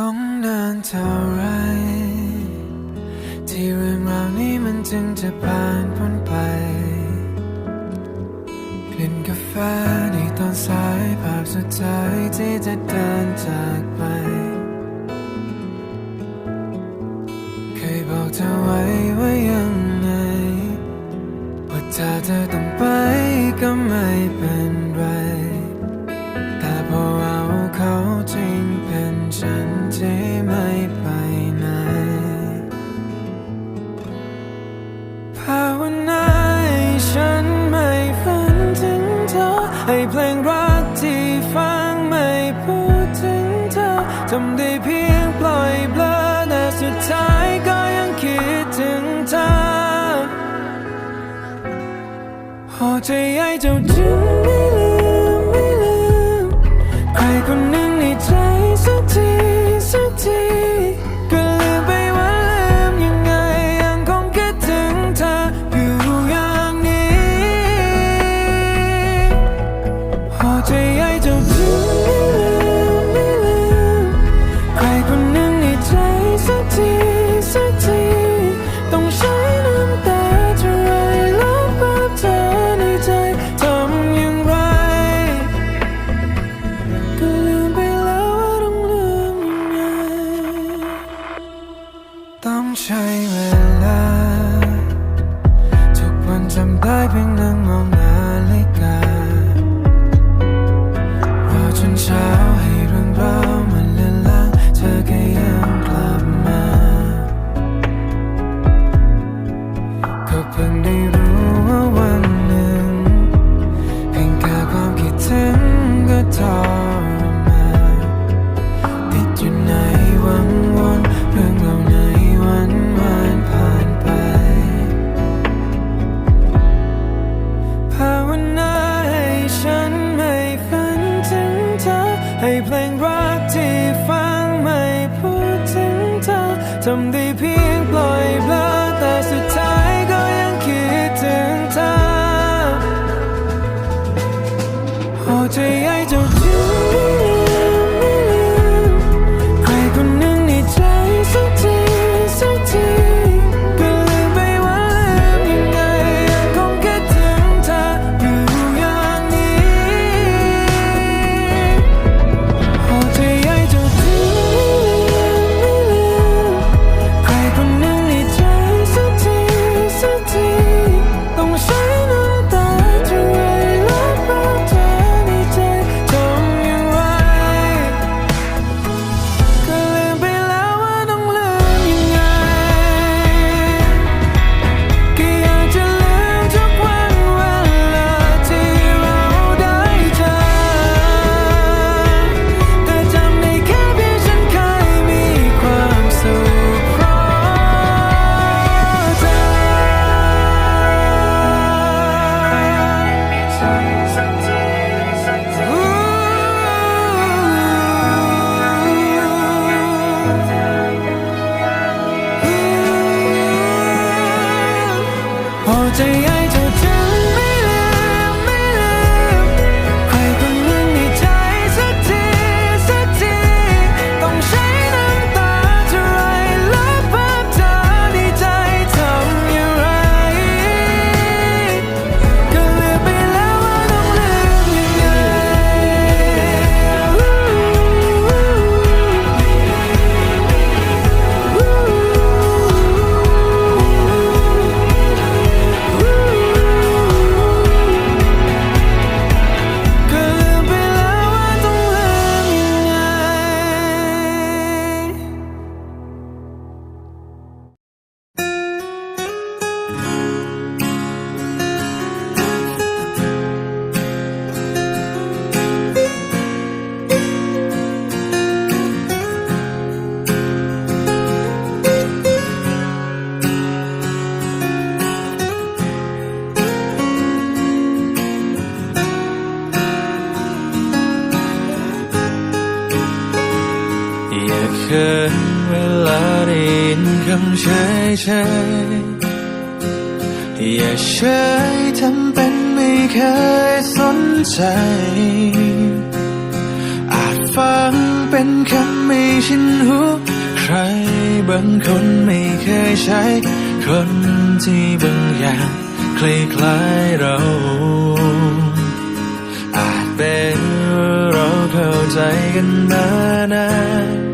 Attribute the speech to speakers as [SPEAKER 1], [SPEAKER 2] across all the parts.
[SPEAKER 1] ต้องนานเท่าไร ที่เรื่องราวนี้มันจึงจะผ่านพ้นไป กลิ่นกาแฟในตอนสายภาพสุดท้ายที่จะเดินจากไป เคยบอกเธอไว้ว่ายังไง ว่าถ้าเธอต้องไปก็ไม่ไป 这一秒。 เขินเวลาได้
[SPEAKER 2] ยินคำเฉยเฉยอย่าเฉยทำเป็นไม่เคยสนใจ อาจฟังเป็นคำไม่ชินหูใครบางคนไม่เคยใช้ คนที่บางอย่างคล้ายคล้ายเรา อาจเป็นเราเข้าใจกันมานาน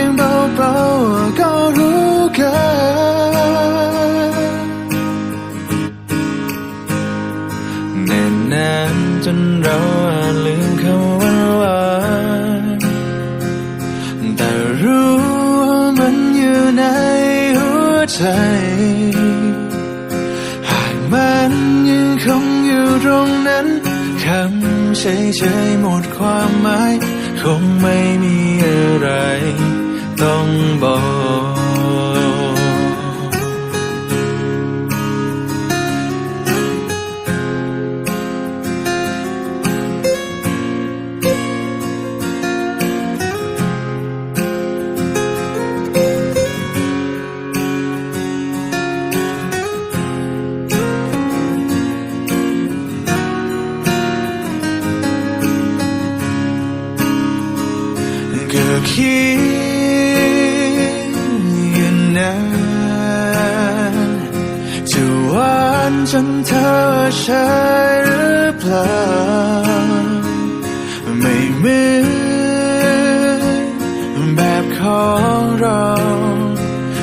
[SPEAKER 2] ยงเบาๆก็รู้กันแน่นนานจนเราอาจลืมคำว่าหวานแต่รู้ว่ามันอยู่ในหัวใจ หากมันยังคงอยู่ตรงนั้นคำเฉยๆหมดความหมายคงไม่มีอะไร ต้อง จนเธอใช่หรือเปล่า ไม่เหมือนแบบของเรา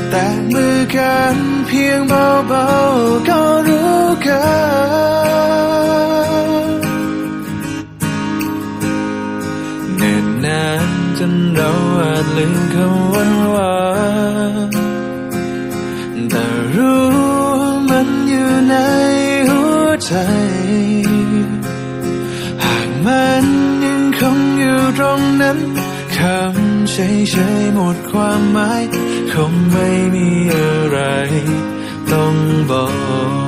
[SPEAKER 2] แต่มือกันเพียงเบาๆก็รู้กันเนิ่นนานจนเราอาจลืมคำวันวา หากมันยังคงอยู่ตรงนั้นคำเฉยๆหมดความหมาย คงไม่มีอะไรต้องบอก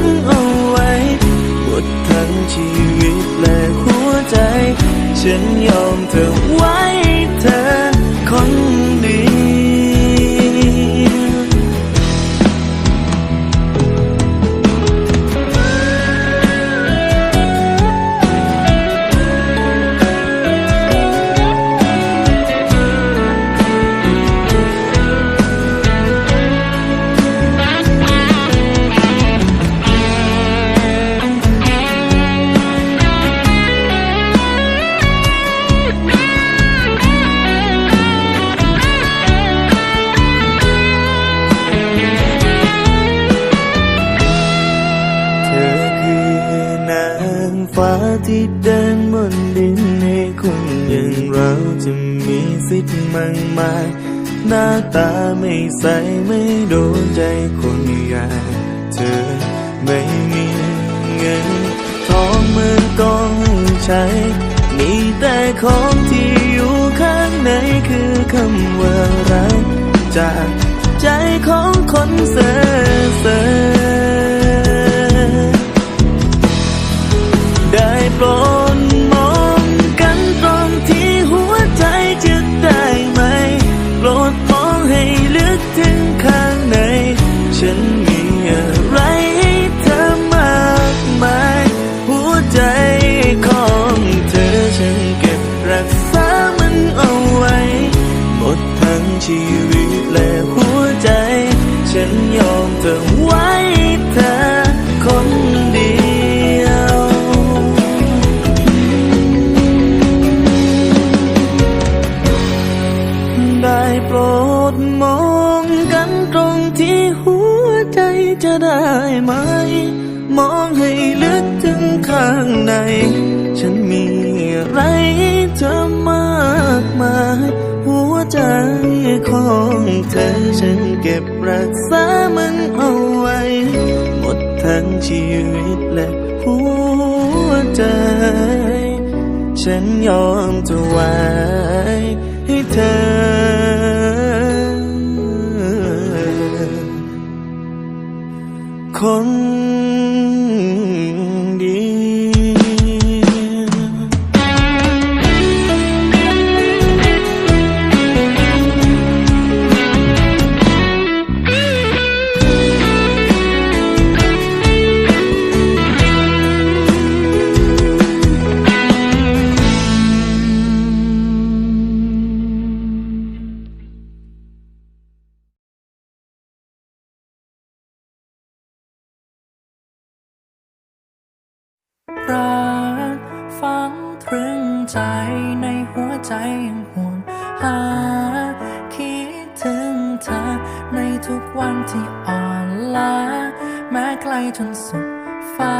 [SPEAKER 3] งเอาไว้หมดทั้งชีวิตและหัวใจ ฉันยอมเธ
[SPEAKER 2] อไว้เธอคนดี มาย หน้าตาไม่ใสไม่โดนใจคนใหญ่เธอไม่มีเงินทองมือต้องใช้ มีแต่ของที่อยู่ข้างในคือคำว่ารักจากใจของคนเส ฉันเก็บรักษามันเอาไว้ หมดทั้งชีวิตและหัวใจ ฉันยอมจะไว้ให้เธอคน
[SPEAKER 3] ในทุกวันที่อ่อนล้าแม้ไกลจนสุดฟ้า